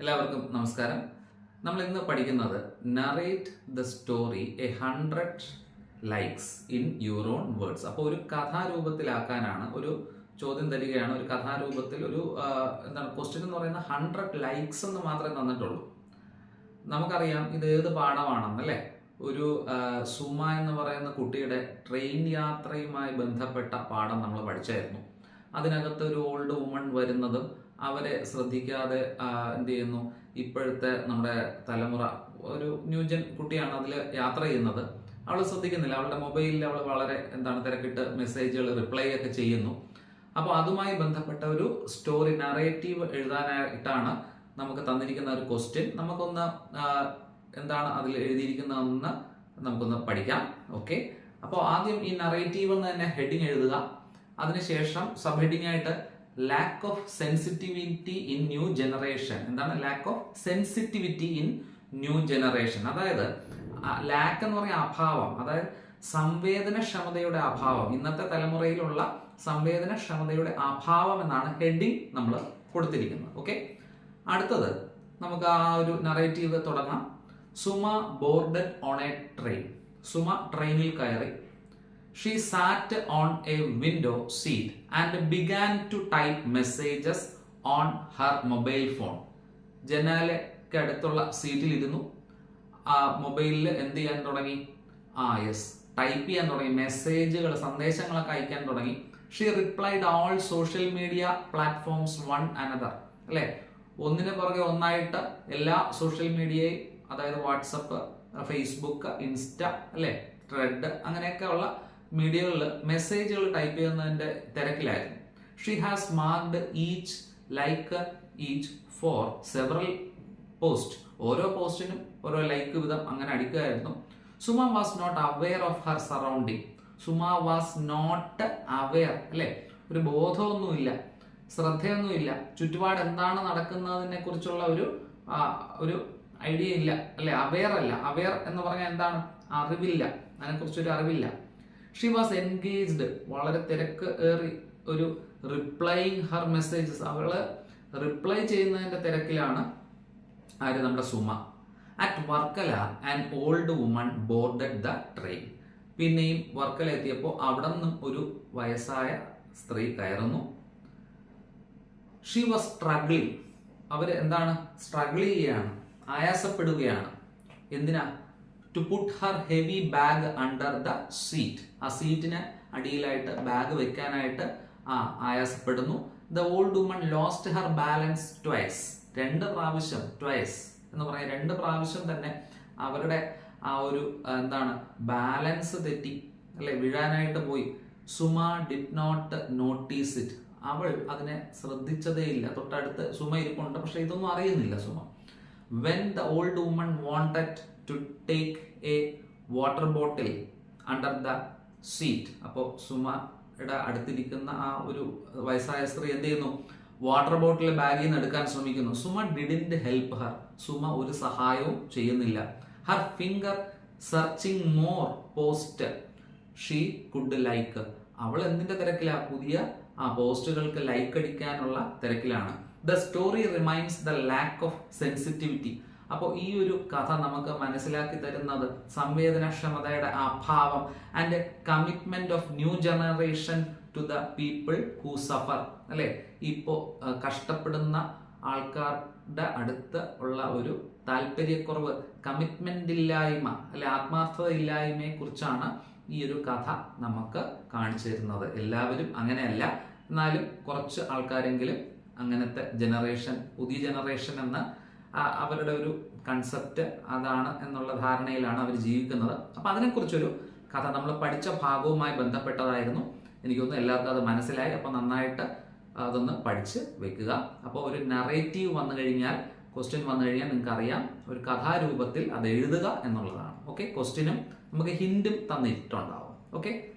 എല്ലാവർക്കും നമസ്കാരം. നമ്മൾ ഇന്ന് പഠിക്കുന്നത് narrate the story a hundred likes in your own words അപ്പോൾ ഒരു കഥാരൂപത്തിലാക്കാനാണ് ഒരു ചോദ്യം തരികയാണ് ഒരു കഥാരൂപത്തിൽ ഒരു എന്താണ് ക്വസ്റ്റ്യൻ എന്ന് പറയുന്ന ഹൺഡ്രഡ് ലൈക്സ് എന്ന് മാത്രമേ തന്നിട്ടുള്ളൂ. നമുക്കറിയാം ഇത് ഏത് പാഠമാണെന്നല്ലേ ഒരു സുമ എന്ന് പറയുന്ന കുട്ടിയുടെ ട്രെയിൻ യാത്രയുമായി ബന്ധപ്പെട്ട പാഠം നമ്മൾ പഠിച്ചായിരുന്നു. അതിനകത്ത് ഒരു ഓൾഡ് വുമൺ വരുന്നതും അവരെ ശ്രദ്ധിക്കാതെ എന്ത് ചെയ്യുന്നു? ഇപ്പോഴത്തെ നമ്മുടെ തലമുറ ഒരു ന്യൂജൻ കുട്ടിയാണ് അതിൽ യാത്ര ചെയ്യുന്നത്. അവൾ ശ്രദ്ധിക്കുന്നില്ല. അവളുടെ മൊബൈലിൽ അവൾ വളരെ എന്താണ് തിരക്കിട്ട് മെസ്സേജുകൾ റിപ്ലൈ ഒക്കെ ചെയ്യുന്നു. അപ്പോൾ അതുമായി ബന്ധപ്പെട്ട ഒരു സ്റ്റോറി നറേറ്റീവ് എഴുതാനായിട്ടാണ് നമുക്ക് തന്നിരിക്കുന്ന ഒരു ക്വസ്റ്റ്യൻ നമുക്കൊന്ന് എന്താണ് അതിൽ എഴുതിയിരിക്കുന്നതെന്ന് നമുക്കൊന്ന് പഠിക്കാം. ഓക്കെ അപ്പോൾ ആദ്യം ഈ നറേറ്റീവ് എന്ന് തന്നെ ഹെഡിങ് എഴുതുക. അതിനുശേഷം സബ് ഹെഡിങ് ആയിട്ട് lack of sensitivity in new generation എന്താണ് lack of sensitivity in new generation അതായത് ലാക്ക് എന്ന് പറയുന്ന അഭാവം അതായത് സംവേദനക്ഷമതയുടെ അഭാവം. ഇന്നത്തെ തലമുറയിലുള്ള സംവേദനക്ഷമതയുടെ അഭാവം എന്നാണ് ഹെഡിങ് നമ്മൾ കൊടുത്തിരിക്കുന്നത്. ഓക്കെ അടുത്തത് നമുക്ക് ആ ഒരു നറേറ്റീവ് തുടങ്ങാം. Suma boarded on a train. Suma ട്രെയിനിൽ കയറി she sat on a window seat and began to type messages on her mobile phone ജനാലയ്ക്ക് അടുത്തുള്ള സീറ്റിൽ ഇരുന്നു. ആ മൊബൈലിൽ എന്ത് ചെയ്യാൻ തുടങ്ങി? ആ യെസ് ടൈപ്പ് ചെയ്യാൻ തുടങ്ങി. മെസ്സേജുകൾ സന്ദേശങ്ങളൊക്കെ അയക്കാൻ തുടങ്ങി. She replied all social media platforms one another അല്ലെ? ഒന്നിന് പുറകെ ഒന്നായിട്ട് എല്ലാ സോഷ്യൽ മീഡിയയും അതായത് വാട്സപ്പ് ഫേസ്ബുക്ക് ഇൻസ്റ്റ അല്ലെ? ട്രെഡ് അങ്ങനെയൊക്കെ ഉള്ള മീഡിയകളിൽ മെസ്സേജുകൾ ടൈപ്പ് ചെയ്യുന്നതിന്റെ തിരക്കിലായിരുന്നു. She has marked each like each for several post ഓരോ പോസ്റ്റിനും ഓരോ ലൈക്ക് വിധം അങ്ങനെ അടിക്കുകയായിരുന്നു Suma was not aware of her surrounding Suma was not aware അല്ലെ? ഒരു ബോധമൊന്നുമില്ല. ശ്രദ്ധയൊന്നുമില്ല. ചുറ്റുപാട് എന്താണ് നടക്കുന്നതിനെ കുറിച്ചുള്ള ഒരു ഒരു ഐഡിയ ഇല്ല. അല്ലെ? അവെയർ അല്ല. അവെയർ എന്ന് പറഞ്ഞാൽ എന്താണ്? അറിവില്ല. അതിനെക്കുറിച്ചൊരു അറിവില്ല. She was engaged. വളരെ തിരക്ക് ഏറി ഒരു റിപ്ലൈയിങ് ഹർ മെസ്സേജസ് അവൾ റിപ്ലൈ ചെയ്യുന്നതിന്റെ തിരക്കിലാണ് ആര്? നമ്മുടെ Suma. At Varkala and old woman boarded the train പിന്നെയും വർക്കല എത്തിയപ്പോൾ അവിടെ നിന്നും ഒരു വയസ്സായ സ്ത്രീ കയറുന്നു. ഷീ വാസ് സ്ട്രഗ്ലിംഗ് അവർ എന്താണ്? സ്ട്രഗിൾ ചെയ്യുകയാണ്. ആയാസപ്പെടുകയാണ്. എന്തിനാ? To put her heavy bag under the seat ആ സീറ്റിന് അടിയിലായിട്ട് ബാഗ് വെക്കാനായിട്ട് ആ ആയാസപ്പെടുന്നു. The old woman lost her balance twice രണ്ട് പ്രാവശ്യം ട്വൈസ് എന്ന് പറയാം. രണ്ട് പ്രാവശ്യം തന്നെ അവരുടെ ആ ഒരു എന്താണ് ബാലൻസ് തെറ്റി അല്ലെ വീഴാനായിട്ട് പോയി. Suma did not notice it അവൾ അതിനെ ശ്രദ്ധിച്ചതേ ഇല്ല. തൊട്ടടുത്ത് സുമ ഇരിപ്പുണ്ട് പക്ഷെ ഇതൊന്നും അറിയുന്നില്ല Suma. When the old woman wanted to take a water bottle under the seat അപ്പോൾ സുമയുടെ അടുത്തിരിക്കുന്ന ആ ഒരു വയസ്സായ സ്ത്രീ എന്ത് ചെയ്യുന്നു? വാട്ടർ ബോട്ടിൽ ബാഗിൽ നിന്ന് എടുക്കാൻ ശ്രമിക്കുന്നു. Suma didn't help her Suma ഒരു സഹായവും ചെയ്യുന്നില്ല. Her finger searching more post she could like അവൾ എന്തിന്റെ തിരക്കിലാ? പുതിയ ആ പോസ്റ്റുകൾക്ക് ലൈക്ക് അടിക്കാനുള്ള തിരക്കിലാണ്. The story reminds the lack of sensitivity അപ്പോൾ ഈ ഒരു കഥ നമുക്ക് മനസ്സിലാക്കി തരുന്നത് സംവേദനക്ഷമതയുടെ അഭാവം and commitment of new generation to the people who suffer അല്ലേ? ഇപ്പോൾ കഷ്ടപ്പെടുന്ന ആൾക്കാരുടെ അടുത്ത് ഉള്ള ഒരു താല്പര്യക്കുറവ് കമ്മിറ്റ്മെന്റ് ഇല്ലായ്മ അല്ലെ ആത്മാർത്ഥത ഇല്ലായ്മയെ കുറിച്ചാണ് ഈ ഒരു കഥ നമുക്ക് കാണിച്ചു തരുന്നത്. എല്ലാവരും അങ്ങനെയല്ല. എന്നാലും കുറച്ച് ആൾക്കാരെങ്കിലും അങ്ങനത്തെ ജനറേഷൻ പുതിയ ജനറേഷൻ എന്ന അവരുടെ ഒരു കൺസെപ്റ്റ് അതാണ് എന്നുള്ള ധാരണയിലാണ് അവർ ജീവിക്കുന്നത്. അപ്പം അതിനെക്കുറിച്ചൊരു കഥ നമ്മൾ പഠിച്ച ഭാഗവുമായി ബന്ധപ്പെട്ടതായിരുന്നു. എനിക്ക് എല്ലാവർക്കും അത് മനസ്സിലായി. അപ്പോൾ നന്നായിട്ട് അതൊന്ന് പഠിച്ച് വെക്കുക. അപ്പോൾ ഒരു നറേറ്റീവ് വന്നു കഴിഞ്ഞാൽ ക്വസ്റ്റ്യൻ വന്നു കഴിഞ്ഞാൽ നിങ്ങൾക്ക് അറിയാം ഒരു കഥാരൂപത്തിൽ അത് എഴുതുക എന്നുള്ളതാണ്. ഓക്കെ ക്വസ്റ്റ്യനും നമുക്ക് ഹിൻഡും തന്നിട്ടുണ്ടാവും. ഓക്കെ